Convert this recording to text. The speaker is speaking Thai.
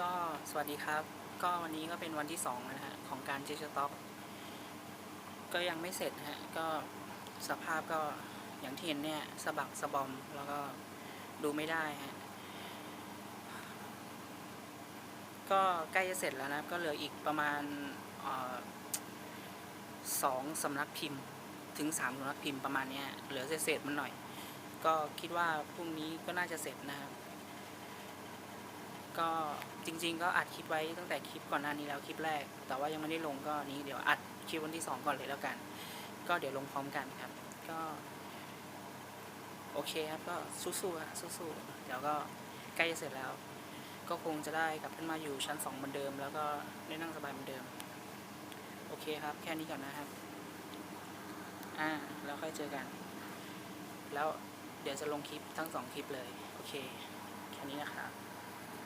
ก็สวัสดีครับ ก็วันนี้ก็เป็นวันที่สองนะฮะของการเจสต็อก ก็ยังไม่เสร็จฮะก็สภาพก็อย่างที่เห็นเนี่ยสะบักสะบอมแล้วก็ดูไม่ได้ฮะก็ใกล้จะเสร็จแล้วนะก็เหลืออีกประมาณสองสำนักพิมพ์ถึงสามสำนักพิมพ์ประมาณเนี้ยเหลือเศษๆมันหน่อย ก็คิดว่าพรุ่งนี้ก็น่าจะเสร็จนะครับ ก็จริง ๆ ก็อัดคลิปไว้ตั้งแต่คลิปก่อนหน้านี้แล้วคลิปแรก แต่ว่ายังไม่ได้ลงก็นี้เดี๋ยวอัดคลิปวันที่สองก่อนเลยแล้วกัน ก็เดี๋ยวลงพร้อมกันครับ ก็โอเคครับก็สู้ๆฮะสู้ๆเดี๋ยวก็ใกล้จะเสร็จแล้ว ก็คงจะได้กลับขึ้นมาอยู่ชั้นสองเหมือนเดิม แล้วก็ได้นั่งสบายเหมือนเดิม โอเคครับ แค่นี้ก่อนนะครับ อ่าแล้วค่อยเจอกัน แล้วเดี๋ยวจะลงคลิปทั้งสองคลิปเลย โอเค แค่นี้นะครับ